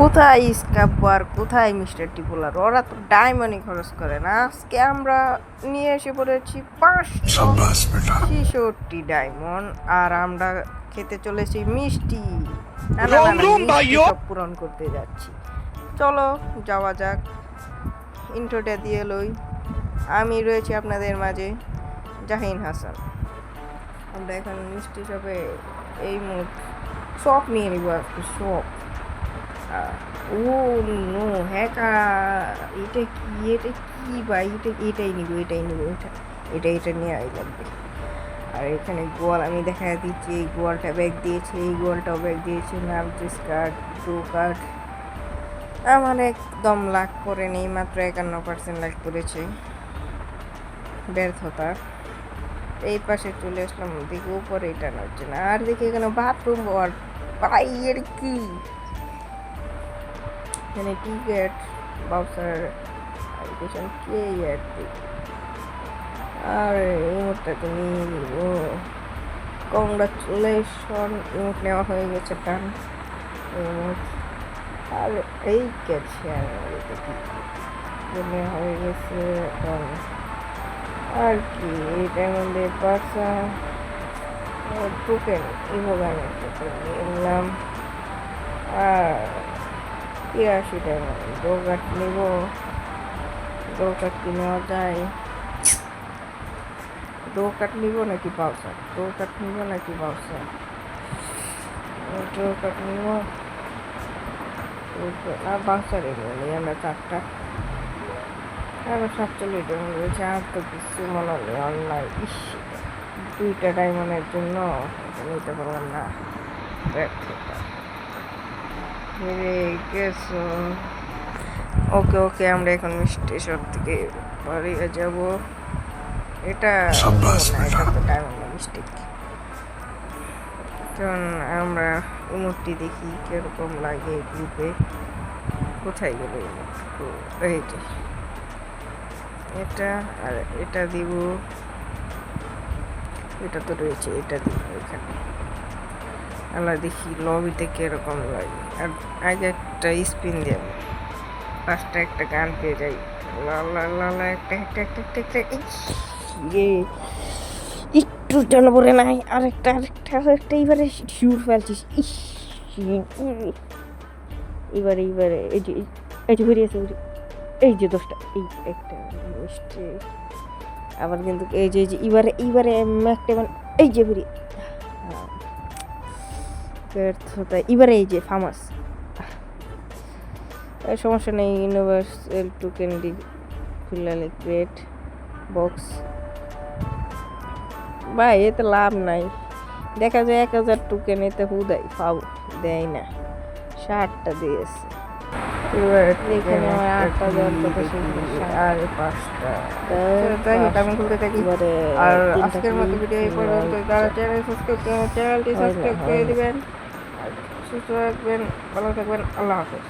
কোথায় স্কাব্য আর কোথায় মিস্টার টিপুলার? ওরা তো ডায়মন্ডই খরচ করে না। আজকে আমরা নিয়ে এসে পড়েছি পাঁচ ছেষট্টি ডায়মন্ড আর আমরা খেতে চলেছি মিষ্টি। পূরণ করতে যাচ্ছি। চলো যাওয়া যাক। ইন্ট্রোটা দিয়ে লই। আমি রয়েছি আপনাদের মাঝে জাহিন হাসান। আমরা এখন মিষ্টি শপে এই মুহূর্তে শপ নিয়ে নিব আর কি শপ ও নো হ্যাকা এটা কি এটা কি ভাই এটা, এটাই নিব এটাই নিব, এটা এটা এটা নিয়ে আই লাগবে। আর এখানে গোয়াল, আমি দেখা দিচ্ছি, এই গোয়ালটা ব্যাগ দিয়েছে, এই গোয়ালটাও ব্যাগ দিয়েছে, নার্জিস কার্ড ডো কার্ড। আমার একদম লাখ করে নেই, মাত্র একান্ন পার্সেন্ট লাখ করেছে ব্যর্থতা। এই পাশে চলে আসলাম দেখি উপরে এটা নড়ছে না আর দেখি এখানে বাথরুম আর পাইয়ের কি? এখানে টিকেট বাউসার এডুকেশন কে আর আর ইমোটটাকে নিয়ে নিব কংগ্রাচুলেশন ইমোট নেওয়া হয়ে গেছে টান ইমোট আর এই গেছে আর নেওয়া হয়ে গেছে আর কি এটার মধ্যে পার্সা টোকেন ইভোগানের নিয়ে নিলাম। আর তিরাশি টাকা দৌকাট নিব দৌকাট কি নেওয়া যায় দৌকাট নিব নাকি পাউসার দৌকাট নিব নাকি পাউসার দৌকাট নিব আর বাউসারে নিই আমরা চারটা আবার সাতচল্লিশ টাকা রয়েছে আর তো কিছু মনে হলে অনলাইন ইস দুইটা ডায়মন্ডের জন্য নিতে পারলাম না হেরে গেছো ওকে ওকে আমরা এখন মিষ্টি শপ থেকে বাড়িয়ে যাব। এটা মিস্টেক কারণ আমরা উমুরটি দেখি কীরকম লাগে গ্রুপে। কোথায় গেল এটা আর এটা দিব। এটা তো রয়েছে এটা দিব এখানে। আল্লাহ দেখি লবিতে কীরকম লাগে। আর আগে একটা স্পিন দিয়ে পাঁচটা একটা গান পেয়ে যাই। লা লা লা লা একটা একটা একটা একটা একটা ইয়ে। একটু পরে নাই। আরেকটা আরেকটা আরেকটা শিউর ফেলছিস। ইস উম, এবারে এবারে এই যে এই যে বেরিয়েছে বেরিয়ে- এই যে দশটা এই একটা আবার কিন্তু এই যে এবারে এবারে একটা এই যে হ্যাঁ। ব্যর্থতা, এবারে এই যে ফামাস সমস্যা নেই ইউনিভার্স ইউনিভার্সাল টু ক্যান্ডি খুললে গ্রেট বক্স ভাই এতে লাভ নাই। দেখা যায় এক হাজার টুকেন এতে হুদাই পাও দেয় না। ষাটটা দিয়েছে। আর পাঁচটা আমি খুলতে থাকি আর আজকের মতো ভিডিও এই। পর্যন্ত চ্যানেল সাবস্ক্রাইব করেন চ্যানেলটি সাবস্ক্রাইব করে দিবেন সুস্থ থাকবেন ভালো থাকবেন আল্লাহ হাফেজ